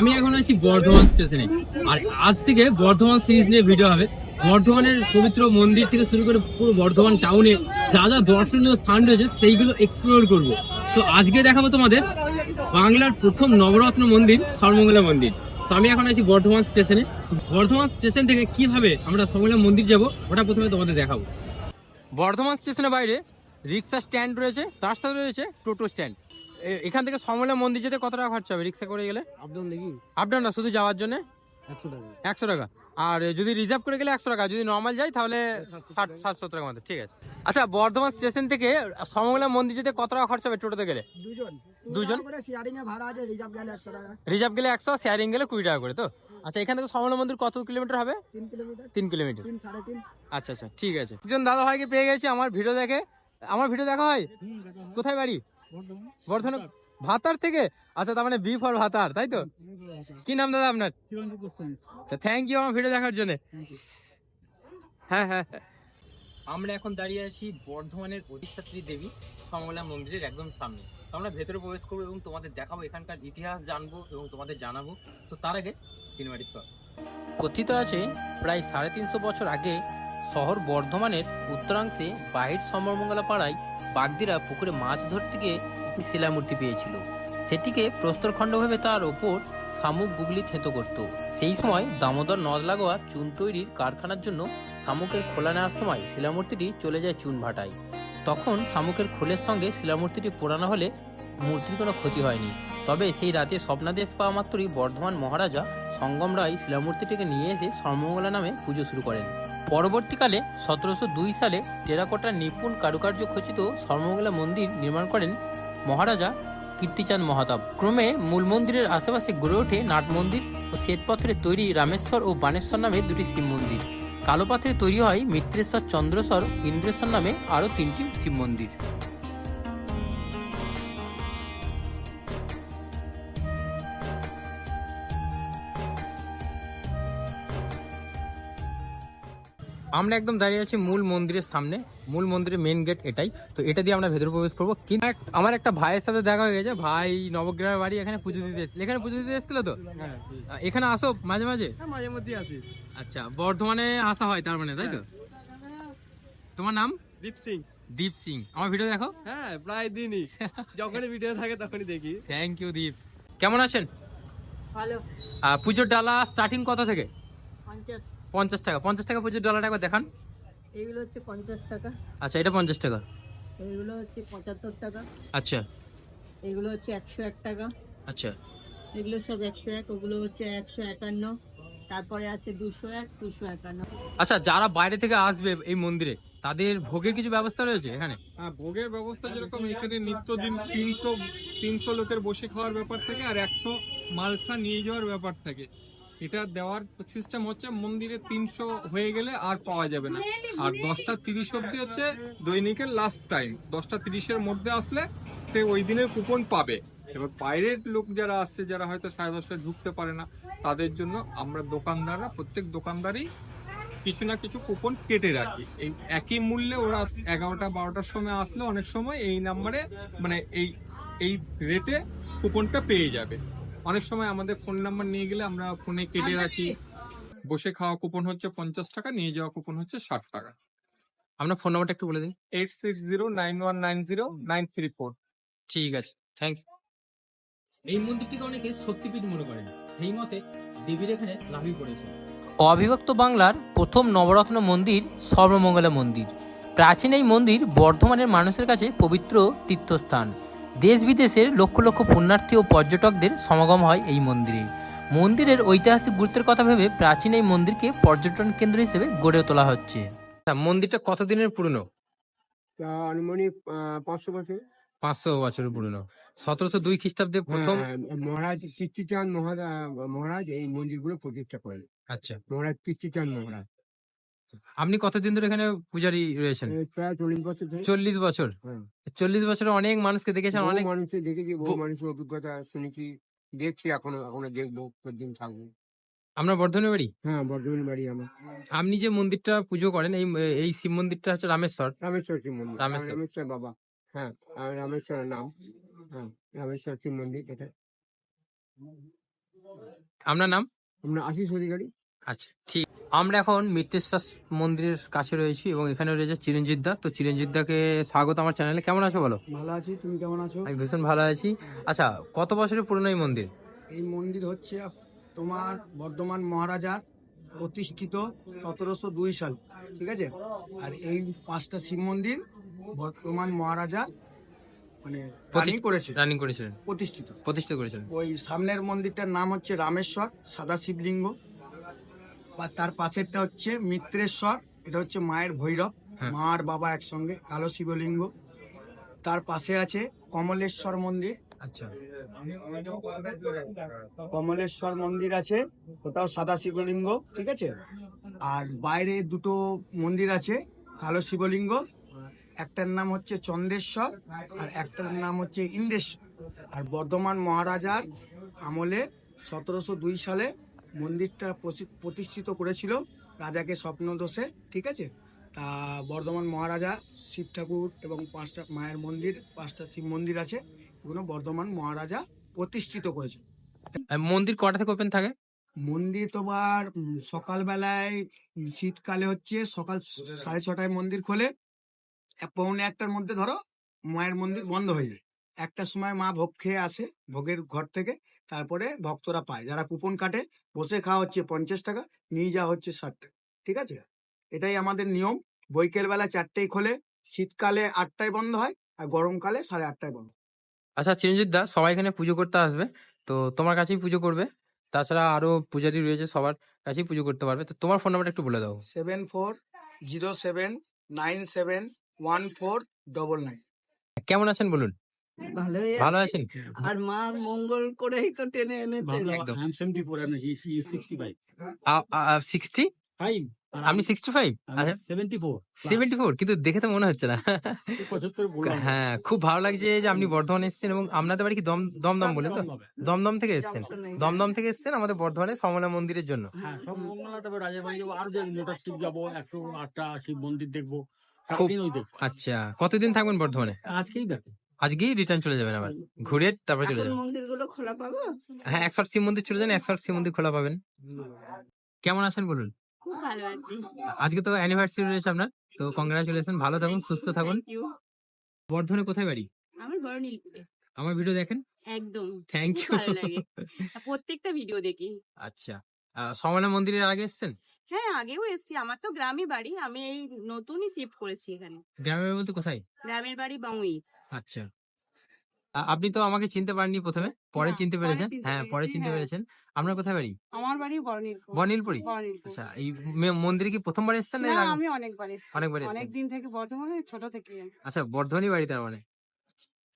আমি এখন আছি বর্ধমান স্টেশনে। আর আজ থেকে বর্ধমান সিরিজ নিয়ে ভিডিও হবে। বর্ধমানের পবিত্র মন্দির থেকে শুরু করে পুরো বর্ধমান টাউনে যা যা দর্শনীয় স্থান রয়েছে, সেইগুলো এক্সপ্লোর করব। সো আজকে দেখাবো তোমাদের বাংলার প্রথম নবরত্ন মন্দির, সর্বমঙ্গলা মন্দির। তো আমি এখন আছি বর্ধমান স্টেশনে। বর্ধমান স্টেশন থেকে কীভাবে আমরা সর্বমঙ্গলা মন্দির যাব, ওটা প্রথমে তোমাদের দেখাবো। বর্ধমান স্টেশনের বাইরে রিক্সা স্ট্যান্ড রয়েছে, তার সাথে রয়েছে টোটো স্ট্যান্ড এখান থেকে সমলা মন্দির যেতে কত টাকা খরচা হবে? রিক্সা করে গেলে? আপডাউন নাকি আপডাউন না শুধু যাওয়ার জন্য? একশো টাকা। একশো টাকা। আর যদি রিজার্ভ করে গেলে একশো টাকা যদি নর্মাল যাই তাহলে ষাট ষাট সত্তর টাকা মতো ঠিক আছে। আচ্ছা বর্ধমান স্টেশন থেকে সমলা মন্দির যেতে কত টাকা খরচা হবে টোটোতে গেলে? দুজন। দুজন? রিজার্ভ গেলে একশো শেয়ারিং গেলে কুড়ি টাকা করে তো? আচ্ছা এখান থেকে সমলা মন্দির কত কিলোমিটার হবে? তিন কিলোমিটার। আচ্ছা আচ্ছা ঠিক আছে। একজন দাদা ভাইকে পেয়ে গেছি আমার ভিডিও দেখে। আমার ভিডিও দেখা হয়। কোথায় বাড়ি? বর্ধমান? ভাতার। থেকে? আচ্ছা তার মানে বি ফর ভাতার তাই তো? কি নাম দাদা আপনার? থ্যাংক ইউ আমার ভিডিও দেখার জন্য। হ্যাঁ হ্যাঁ হ্যাঁ। আমরা এখন দাঁড়িয়ে আছি বর্ধমানের অধিষ্ঠাত্রী দেবী সমলা মন্দিরের একদম সামনে। তো আমরা ভেতরে প্রবেশ করব এবং তোমাদের দেখাবো এখানকার ইতিহাস জানব এবং তোমাদের জানাব। তো তার আগে সিনেমাটিক শট কথিত আছে প্রায় সাড়ে তিনশো বছর আগে শহর বর্ধমানের উত্তরাংশে বাহির সমরমঙ্গলা পাড়ায় বাগদিরা পুকুরে মাছ ধরতে গিয়ে একটি শিলামূর্তি পেয়েছিল। সেটিকে প্রস্তরখণ্ড ভেবে তার ওপর শামুক গুগলি থেতো করত। সেই সময় দামোদর নদ লাগোয়া চুন তৈরির কারখানার জন্য শামুকের খোলা নেওয়ার সময় শিলামূর্তিটি চলে যায় চুন ভাটায়। তখন শামুকের খোলের সঙ্গে শিলামূর্তিটি পোড়ানো হলে মূর্তির কোনো ক্ষতি হয়নি। তবে সেই রাতে স্বপ্নাদেশ পাওয়া মাত্রই বর্ধমান মহারাজা সঙ্গম রায় শিলামূর্তিটিকে নিয়ে এসে সর্বমঙ্গলা নামে পুজো শুরু করেন। পরবর্তীকালে সতেরোশো দুই সালে টেরাকোটার নিপুণ কারুকার্য খচিত সর্বমঙ্গলা মন্দির নির্মাণ করেন মহারাজা কীর্তিচাঁদ মহাতাব। ক্রমে মূল মন্দিরের আশেপাশে গড়ে ওঠে নাট মন্দির ও শ্বেতপাথরের তৈরি রামেশ্বর ও বানেশ্বর নামে দুটি শিব মন্দির। কালো পাথরে তৈরি হয় মিত্রেশ্বর চন্দ্রেশ্বর ইন্দ্রেশ্বর নামে আরও তিনটি শিব মন্দির। আমরা একদম দাঁড়িয়ে আছি মূল মন্দিরের সামনে। মূল মন্দিরের মেন গেট এটাই। তো এটা দিয়ে আমরা ভেতরে প্রবেশ করব। কিন্তু আমার একটা ভাইয়ের সাথে দেখা হয়ে গেছে। ভাই নবগ্রামের বাড়ি এখানে পুজো দিতে এসেছিল। এখানে পুজো দিতে এসেছিল তো? হ্যাঁ এখানে আসো মাঝে মাঝে? মাঝে মধ্যে আসি। আচ্ছা বর্ধমানে আসা হয় তার মানে তাই তো? তোমার নাম? দীপ সিং। দীপ সিং। আমার ভিডিও দেখো। হ্যাঁ প্রায় দিনই। যখনই ভিডিও থাকে তখনই দেখি। Thank you Deep. কেমন আছেন? ভালো। পুজোর ডালা স্টার্টিং কত থেকে? পঞ্চাশ। পঞ্চাশ টাকা পঞ্চাশ টাকা পুজোর ডালাটা একবার দেখান। এইগুলো হচ্ছে পঞ্চাশ টাকা। আচ্ছা এটা পঞ্চাশ টাকা। এইগুলো হচ্ছে পঁচাত্তর টাকা। আচ্ছা। এগুলো হচ্ছে একশো এক টাকা। আচ্ছা। এগুলো সব একশো এক ওগুলো হচ্ছে একশো একান্ন। তারপরে আছে দুশো এক দুশো একান্ন। আচ্ছা যারা বাইরে থেকে আসবে এই মন্দিরে তাদের ভোগের কিছু ব্যবস্থা রয়েছে এখানে? হ্যাঁ ভোগের ব্যবস্থা যেরকম এখানে নিত্যদিন তিনশো তিনশো লোকের বসে খাওয়ার ব্যাপার থাকে আর একশো মালসা নিয়ে যাওয়ার ব্যাপার থাকে। এটা দেওয়ার সিস্টেম হচ্ছে মন্দিরে তিনশো হয়ে গেলে আর পাওয়া যাবে না। আর দশটা তিরিশ অব্দি হচ্ছে দৈনিকের লাস্ট টাইম দশটা তিরিশের মধ্যে আসলে সে ওই দিনের কুপন পাবে। এবার বাইরের লোক যারা আসছে, যারা হয়তো সাড়ে দশটায় ঢুকতে পারে না, তাদের জন্য আমরা দোকানদাররা, প্রত্যেক দোকানদারই কিছু না কিছু কুপন কেটে রাখি। এই একই মূল্যে ওরা এগারোটা, বারোটার সময় আসলে অনেক সময় এই নাম্বারে মানে এই এই রেটে কুপনটা পেয়ে যাবে। অনেক সময় আমাদের ফোন নাম্বার নিয়ে গেলে আমরা ফোনে কেটে রাখি। বসে খাওয়া কুপন হচ্ছে পঞ্চাশ টাকা নিয়ে যাওয়া কুপন হচ্ছে ষাট টাকা। আপনার ফোন নাম্বারটা একটু বলে দিন eight six zero nine one nine zero nine three four ঠিক আছে থ্যাংক ইউ এই মন্দিরটিকে অনেকে শক্তিপীঠ মনে করেন সেই মতে দেবীর এখানে লাভি পড়েছে। অবিভক্ত বাংলার প্রথম নবরত্ন মন্দির সর্বমঙ্গলা মন্দির। প্রাচীন এই মন্দির বর্ধমানের মানুষের কাছে পবিত্র তীর্থস্থান। দেশ বিদেশের লক্ষ লক্ষ পুণ্যার্থী ও পর্যটকদের সমাগম হয় এই মন্দিরে। মন্দিরের ঐতিহাসিক গুরুত্বের কথা ভেবে প্রাচীন এই মন্দিরকে পর্যটন কেন্দ্র হিসেবে গড়ে তোলা হচ্ছে। মন্দিরটা কতদিনের পুরনো? তা আনুমানিক আহ, পাঁচশো বছর। পাঁচশো বছরের পুরনো। সতেরোশো দুই খ্রিস্টাব্দে প্রথম হ্যাঁ, মহারাজ কীর্তিচাঁদ মহারাজ মহারাজ এই মন্দিরগুলো প্রতিষ্ঠা করেন। আচ্ছা। মহারাজ কীর্তিচাঁদ মহারাজ। আপনি কতদিন ধরে এখানে পূজারি রয়েছেন? প্রায় চল্লিশ বছর ধরে। চল্লিশ বছর। হ্যাঁ। চল্লিশ বছরে অনেক মানুষকে দেখেছেন অনেক মানুষের দেখেছি বহু মানুষের অভিজ্ঞতা শুনেছি দেখছি এখনও এখনও দেখব কতদিন থাকব। আমরা বর্ধমানে বাড়ি? হ্যাঁ বর্ধমান বাড়ি আমার। আপনি যে মন্দিরটা পুজো করেন এই এই শিব মন্দিরটা হচ্ছে রামেশ্বর। রামেশ্বর শিব মন্দির। রামেশ্বর। রামেশ্বর বাবা। হ্যাঁ রামেশ্বরের নাম। হ্যাঁ রামেশ্বর শিব মন্দির এটা। আপনার নাম? আপনার আশিস অধিকারী? আচ্ছা ঠিক। আমরা এখন মিত্রেশ্বর মন্দিরের কাছে রয়েছি এবং এখানে রয়েছে চিরঞ্জিত দা। তো চিরঞ্জিত দাকে স্বাগত আমার চ্যানেলে কেমন আছো বলো? ভালো আছি তুমি কেমন আছো? আমি ভীষণ ভালো আছি। আচ্ছা কত বছরের পুরনো এই মন্দির? এই মন্দির হচ্ছে তোমার বর্ধমান মহারাজার প্রতিষ্ঠিত সতেরোশো দুই সাল ঠিক আছে? আর এই পাঁচটা শিব মন্দির বর্তমান মহারাজা মানে রানী করেছে। রানিং করেছিলেন। প্রতিষ্ঠিত। প্রতিষ্ঠা করেছিলেন। ওই সামনের মন্দিরটার নাম হচ্ছে রামেশ্বর সাদা শিবলিঙ্গ। তার পাশেরটা হচ্ছে মিত্রেশ্বর এটা হচ্ছে মায়ের ভৈরব। হ্যাঁ। মা আর বাবা একসঙ্গে কালো শিবলিঙ্গ। তার পাশে আছে কমলেশ্বর মন্দির। আচ্ছা। কমলেশ্বর মন্দির আছে ওটাও সাদা শিবলিঙ্গ ঠিক আছে? আর বাইরে দুটো মন্দির আছে কালো শিবলিঙ্গ। একটার নাম হচ্ছে চন্দ্রেশ্বর আর একটার নাম হচ্ছে ইন্দেশ্বর আর বর্ধমান মহারাজার আমলে সতেরোশো দুই সালে মন্দিরটা প্রতিষ্ঠিত করেছিল রাজাকে স্বপ্নদোষে ঠিক আছে? তা বর্ধমান মহারাজা শিব ঠাকুর এবং পাঁচটা মায়ের মন্দির পাঁচটা শিব মন্দির আছে এগুলো বর্ধমান মহারাজা প্রতিষ্ঠিত করেছে মন্দির কটা থেকে ওপেন থাকে? মন্দির তোমার সকালবেলায় শীতকালে হচ্ছে সকাল সাড়ে ছটায় মন্দির খোলে। পৌনে একটার মধ্যে ধরো মায়ের মন্দির বন্ধ হয়ে যায়। একটার সময় মা ভোগ খেয়ে আসে ভোগের ঘর থেকে। তারপরে ভক্তরা পায়। যারা কুপন কাটে বসে খাওয়া হচ্ছে পঞ্চাশ টাকা নিয়ে যাওয়া হচ্ছে ষাট টাকা। ঠিক আছে? এটাই আমাদের নিয়ম। বৈকেল বেলা চারটেই খোলে শীতকালে আটটায় বন্ধ হয় আর গরমকালে সাড়ে আটটায় বন্ধ। আচ্ছা চিরঞ্জিত দা সবাই এখানে পুজো করতে আসবে। তো তোমার কাছেই পুজো করবে। তাছাড়া আরও পূজারি রয়েছে সবার কাছেই পুজো করতে পারবে। তো তোমার ফোন নাম্বারটা একটু বলে দাও। Seven four zero seven nine seven one four double nine. কেমন আছেন বলুন? ভালো আছেন? আর মা মঙ্গল করেই তো টেনে এনেছে একদম। I'm 74 and he, he is 65. Sixty Five. আর সিক্সটি ফাইভ আমি 74. সেভেন্টি ফোর কিন্তু দেখে তো মনে হচ্ছে না। হ্যাঁ খুব ভালো লাগছে যে আপনি বর্ধমানে এসেছেন এবং আপনাদের বাড়ি কি দম দমদম বলে তো? দমদম থেকে এসেছেন। দমদম থেকে এসেছেন আমাদের বর্ধমানে সমলা মন্দিরের জন্য। হ্যাঁ সব মঙ্গলা তারপর রাজার যাব। আরও যে শিব যাব একশো আটটা শিব মন্দির দেখব। আচ্ছা। কতদিন থাকবেন বর্ধমানে? আজকেই দেখে আজকেই রিটার্ন চলে যাবেন আবার। ঘুরে তারপরে চলে যাবেন। মন্দিরগুলো খোলা পাবো? হ্যাঁ একশো শিব মন্দির চলে যান একশো শিব মন্দির খোলা পাবেন। কেমন আছেন বলুন? খুব ভালো আছি। আজকে তো অ্যানিভার্সারি রয়েছে আপনার তো কংগ্রাচুলেশন ভালো থাকুন সুস্থ থাকুন. বর্ধমানে কোথায় বাড়ি? আমার বড় নীলপুরে। আমার ভিডিও দেখেন? একদম। থ্যাংক ইউ ভালো লাগে। প্রত্যেকটা ভিডিও দেখি। আচ্ছা। আহ, সমলা মন্দিরের আগে এসেছেন? হ্যাঁ আগেও এসেছি। আমার তো গ্রামে বাড়ি। আমি এই নতুনই শিফট করেছি এখানে। গ্রামের বলতে কোথায়? গ্রামের বাড়ি বাউই। আচ্ছা। আপনি তো আমাকে চিনতে পারেননি প্রথমে পরে চিনতে পেরেছেন? হ্যাঁ পরে চিনতে হ্যাঁ। পেরেছেন। আপনার কোথায় বাড়ি? আমার বাড়ি বনিলপুরি আচ্ছা এই মন্দিরে কি প্রথমবার এসেছেন না? আমি অনেকবার এসেছি। অনেকবার অনেক দিন থেকে বর্ধমানে ছোট থেকে। আচ্ছা বর্ধমানই বাড়ি তার মানে।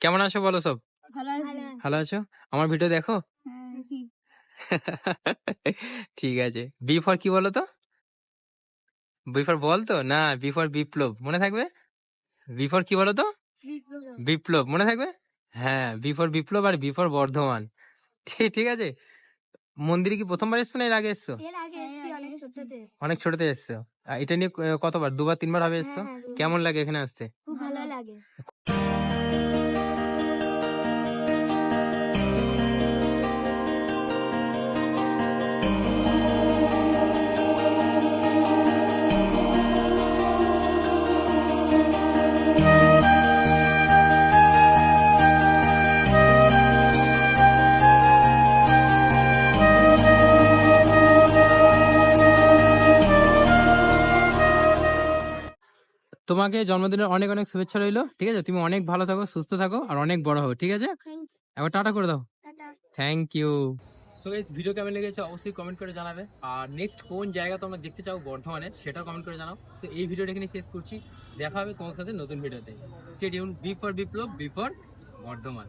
কেমন আছো বলো সব? ভালো আছো। আমার ভিডিও দেখো? ঠিক আছে। বি ফর কি বলো তো? বি ফর বল তো? না বি ফর বিপ্লব। মনে থাকবে? বি ফর কি বলো তো? বিপ্লব। মনে থাকবে? হ্যাঁ বিফোর বিপ্লব আর বিফোর বর্ধমান। ঠিক ঠিক আছে? মন্দিরে কি প্রথমবার এসছো না এর আগে এসছো? এর আগে এসেছি অনেক ছোটতে এসেছি। এসছো। এটা নিয়ে কতবার? দুবার তিনবার হবে এসছো? হ্যাঁ, হ্যাঁ, দুবার। কেমন লাগে এখানে আসতে? তোমাকে জন্মদিনের অনেক অনেক শুভেচ্ছা রইল ঠিক আছে? তুমি অনেক ভালো থাকো সুস্থ থাকো আর অনেক বড় হবে ঠিক আছে? এবার একবার টাটা করে দাও। Thank you so guys video কেমন লেগেছে অবশ্যই কমেন্ট করে জানাবে। আর নেক্সট কোন জায়গা তোমরা দেখতে চাও বর্ধমানে সেটাও কমেন্ট করে জানাও। সো এই ভিডিওটা এখানে শেষ করছি। দেখা হবে তোমার সাথে নতুন ভিডিওতে stadium B for Biplab B for Bardhaman.